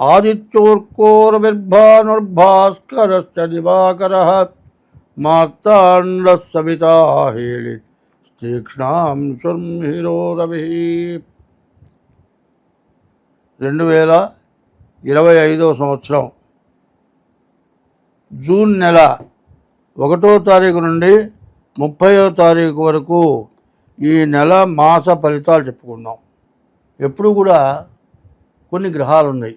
త్వం భక్తానాం ఏకదం తముపాస్మహే ఆదిత్యోర్కోరవిర్భానుర్భాస్కరశ్చ దివాకరः మార్తాండः తీక్ష్ణాం రవి. రెండు వేల ఇరవై ఐదో సంవత్సరం జూన్ నెల ఒకటో తారీఖు నుండి ముప్పయో తారీఖు వరకు ఈ నెల మాస ఫలితాలు చెప్పుకుందాం. ఎప్పుడు కూడా కొన్ని గ్రహాలు ఉన్నాయి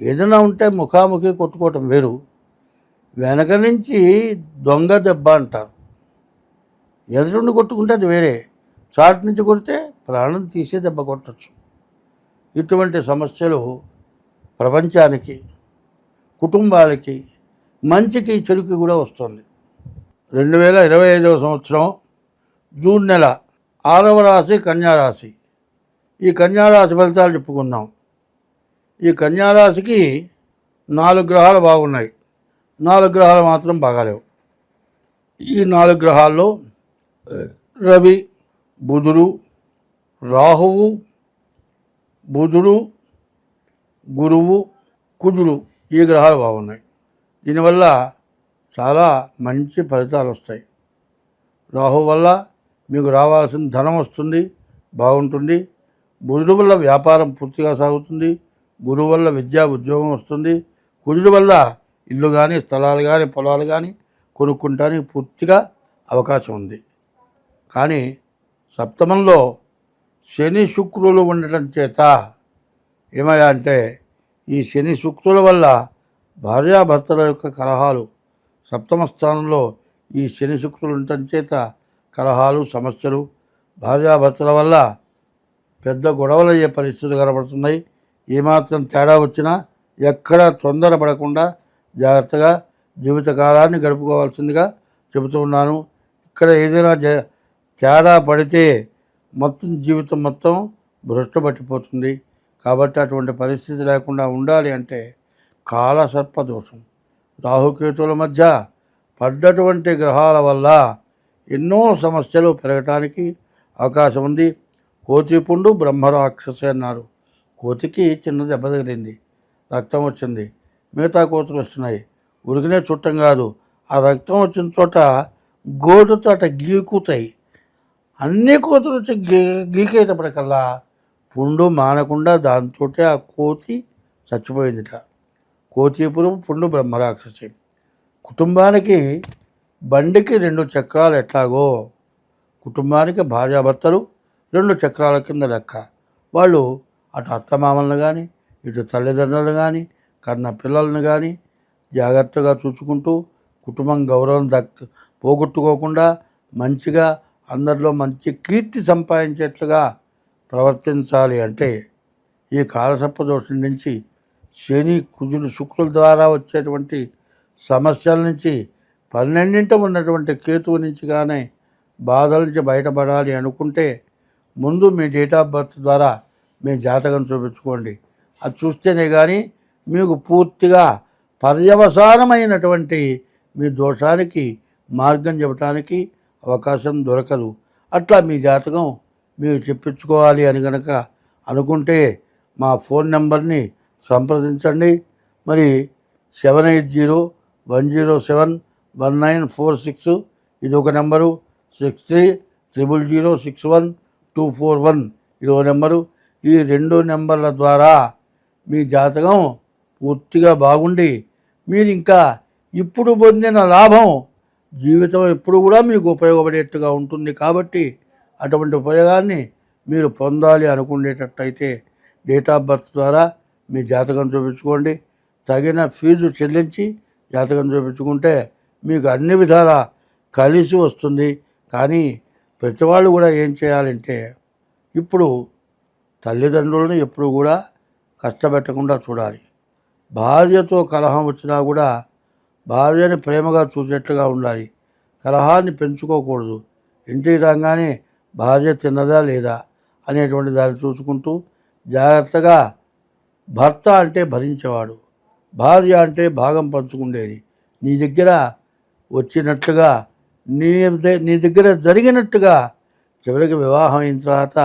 ఏదైనా ఉంటే ముఖాముఖి కొట్టుకోవటం వేరు. వెనక నుంచి దొంగ దెబ్బ అంటారు. ఎదురుండి కొట్టుకుంటే అది వేరే. చాటు నుంచి కొడితే ప్రాణం తీసే దెబ్బ కొట్టచ్చు. ఇటువంటి సమస్యలు ప్రపంచానికి కుటుంబాలకి మంచికి చెడుకి కూడా వస్తుంది. రెండు వేల ఇరవై ఐదవ సంవత్సరం జూన్ నెల ఆరవ రాశి కన్యారాశి ఈ కన్యారాశి ఫలితాలు చెప్పుకుందాం. ఈ కన్యారాశికి నాలుగు గ్రహాలు బాగున్నాయి. నాలుగు గ్రహాలు మాత్రం బాగాలేవు. ఈ నాలుగు గ్రహాల్లో రవి బుధుడు రాహువు బుధుడు గురువు కుజుడు ఈ గ్రహాలు బాగున్నాయి. దీనివల్ల చాలా మంచి ఫలితాలు వస్తాయి. రాహు వల్ల మీకు రావాల్సిన ధనం వస్తుంది బాగుంటుంది. బుధుడు వల్ల వ్యాపారం పూర్తిగా సాగుతుంది. గురువు వల్ల విద్యా ఉద్యోగం వస్తుంది. కుజుడు వల్ల ఇల్లు కానీ స్థలాలు కానీ పొలాలు కానీ కొనుక్కుంటానికి పూర్తిగా అవకాశం ఉంది. కానీ సప్తమంలో శని శుక్రులు ఉండటం చేత ఏమయ్యా అంటే ఈ శని శుక్రుల వల్ల భార్యాభర్తల యొక్క కలహాలు సప్తమ స్థానంలో ఈ శని శుక్రులు ఉండటం చేత కలహాలు సమస్యలు భార్యాభర్తల వల్ల పెద్ద గొడవలు అయ్యే పరిస్థితులు కనబడుతున్నాయి. ఏమాత్రం తేడా వచ్చినా ఎక్కడా తొందరపడకుండా జాగ్రత్తగా జీవితకాలాన్ని గడుపుకోవాల్సిందిగా చెబుతూ ఉన్నాను. ఇక్కడ ఏదైనా జ తేడా పడితే మొత్తం జీవితం మొత్తం భ్రష్టుపట్టిపోతుంది కాబట్టి అటువంటి పరిస్థితి లేకుండా ఉండాలి అంటే కాలసర్ప దోషం. రాహుకేతువుల మధ్య పడ్డటువంటి గ్రహాల వల్ల ఎన్నో సమస్యలు పెరగటానికి అవకాశం ఉంది. కోతిపుండు బ్రహ్మరాక్షసి అన్నారు. కోతికి చిన్న దెబ్బ తగిలింది. రక్తం వచ్చింది. మిగతా కోతులు వస్తున్నాయి. ఉరికినే చుట్టం కాదు. ఆ రక్తం వచ్చిన చోట గోడుతో అట గీకుతాయి. అన్ని కోతులు వచ్చి గీ గీకేటప్పటికల్లా పుండు మానకుండా దాంతో ఆ కోతి చచ్చిపోయిందిట. కోతి పురుగు పుండు బ్రహ్మరాక్షసి. కుటుంబానికి బండికి రెండు చక్రాలు ఎట్లాగో? కుటుంబానికి భార్యాభర్తలు రెండు చక్రాల కింద లెక్క. వాళ్ళు అటు అత్తమామలను కానీ ఇటు తల్లిదండ్రులను కానీ కన్న పిల్లలను కానీ జాగ్రత్తగా చూసుకుంటూ కుటుంబం గౌరవం దక్ పోగొట్టుకోకుండా మంచిగా అందరిలో మంచి కీర్తి సంపాదించేట్లుగా ప్రవర్తించాలి అంటే ఈ కాలసర్ప దోషం నుంచి శని కుజులు శుక్రుల ద్వారా వచ్చేటువంటి సమస్యల నుంచి పన్నెండింట ఉన్నటువంటి కేతువు నుంచి కానీ బాధల నుంచి బయటపడాలి అనుకుంటే ముందు మీ డేట్ ఆఫ్ బర్త్ ద్వారా మీ జాతకం చూపించుకోండి. అది చూస్తేనే కానీ మీకు పూర్తిగా పర్యవసానమైనటువంటి మీ దోషానికి మార్గం చెప్పడానికి అవకాశం దొరకదు. అట్లా మీ జాతకం మీరు చెప్పించుకోవాలి అని కనుక అనుకుంటే మా ఫోన్ నెంబర్ని సంప్రదించండి. మరి seven eight zero one zero seven one nine four six ఇది ఒక number. Six three triple zero six one two four one ఇది ఒక నెంబరు. ఈ రెండు నెంబర్ల ద్వారా మీ జాతకం పూర్తిగా బాగుండి మీరు ఇంకా ఇప్పుడు పొందిన లాభం జీవితం ఎప్పుడు కూడా మీకు ఉపయోగపడేట్టుగా ఉంటుంది కాబట్టి అటువంటి ఉపయోగాన్ని మీరు పొందాలి అనుకునేటట్టయితే డేట్ ఆఫ్ బర్త్ ద్వారా మీ జాతకం చూపించుకోండి. తగిన ఫీజు చెల్లించి జాతకం చూపించుకుంటే మీకు అన్ని విధాలా కలిసి వస్తుంది. కానీ ప్రతి వాళ్ళు కూడా ఏం చేయాలంటే ఇప్పుడు తల్లిదండ్రులను ఎప్పుడు కూడా కష్టపెట్టకుండా చూడాలి. భార్యతో కలహం వచ్చినా కూడా భార్యని ప్రేమగా చూసేట్లుగా ఉండాలి. కలహాన్ని పెంచుకోకూడదు. ఇంటికి రాగానే భార్య తిన్నదా లేదా అనేటువంటి దాన్ని చూసుకుంటూ జాగ్రత్తగా భర్త అంటే భరించేవాడు. భార్య అంటే భాగం పంచుకుండేది. నీ దగ్గర వచ్చినట్టుగా నీ నీ దగ్గర జరిగినట్టుగా చివరికి వివాహం అయిన తర్వాత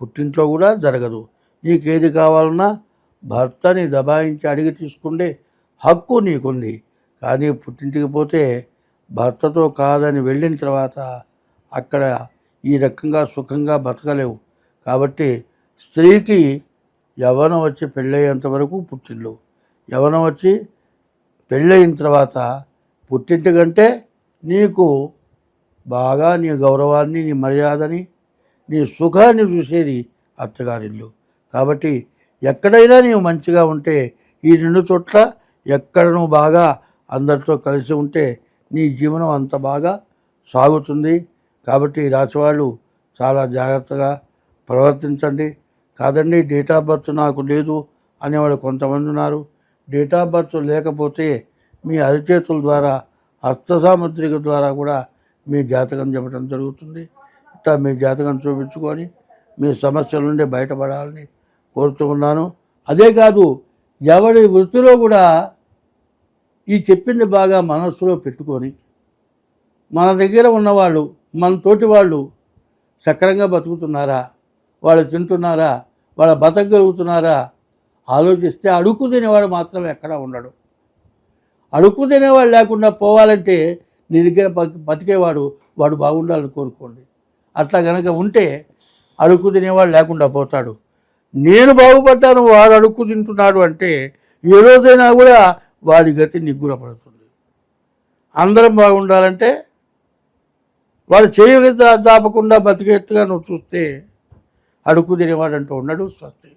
పుట్టింట్లో కూడా జరగదు. నీకేది కావాలన్నా భర్తని దబాయించి అడిగి తీసుకుండే హక్కు నీకుంది. కానీ పుట్టింటికి పోతే భర్తతో కాదని వెళ్ళిన తర్వాత అక్కడ ఈ రకంగా సుఖంగా బతకలేవు. కాబట్టి స్త్రీకి యవ్వనం వచ్చి పెళ్ళయ్యేంత వరకు పుట్టిల్లు. యవ్వనం వచ్చి పెళ్ళయిన తర్వాత పుట్టింటి కంటే నీకు బాగా నీ గౌరవాన్ని నీ మర్యాదని నీ సుఖాన్ని చూసేది అత్తగారిల్లు. కాబట్టి ఎక్కడైనా నీవు మంచిగా ఉంటే ఈ రెండు చోట్ల ఎక్కడ నువ్వు బాగా అందరితో కలిసి ఉంటే నీ జీవనం అంత బాగా సాగుతుంది. కాబట్టి ఈ చాలా జాగ్రత్తగా ప్రవర్తించండి. కాదండి డేట్ ఆఫ్ బర్త్ నాకు లేదు అనేవాళ్ళు కొంతమంది ఉన్నారు. డేట్ ఆఫ్ బర్త్ లేకపోతే మీ అరిచేతుల ద్వారా హస్త సాముద్రిక ద్వారా కూడా మీ జాతకం చెప్పడం జరుగుతుంది. అంతా మీ జాతకం చూపించుకొని మీ సమస్యల నుండి బయటపడాలని కోరుతూ ఉన్నాను. అదే కాదు ఎవరి వృత్తిలో కూడా ఈ చెప్పింది బాగా మనస్సులో పెట్టుకొని మన దగ్గర ఉన్నవాళ్ళు మన తోటి వాళ్ళు సక్రంగా బతుకుతున్నారా? వాళ్ళు తింటున్నారా? వాళ్ళ బతకగలుగుతున్నారా? ఆలోచిస్తే అడుక్కు తినేవాడు మాత్రం ఎక్కడా ఉండడు. అడుక్కు తినేవాడు లేకుండా పోవాలంటే నీ దగ్గర బతికేవాడు వాడు బాగుండాలని కోరుకోండి. అట్లా కనుక ఉంటే అడుక్కు తినేవాడు లేకుండా పోతాడు. నేను బాగుపడ్డాను వాడు అడుక్కు తింటున్నాడు అంటే ఏ రోజైనా కూడా వాడి గతి నిగ్గుర పడుతుంది అందరం బాగుండాలంటే వాడు చేయగ దాపకుండా బతికేట్టుగా నువ్వు చూస్తే అడుక్కు తినేవాడు అంటూ ఉన్నాడు స్వస్తి.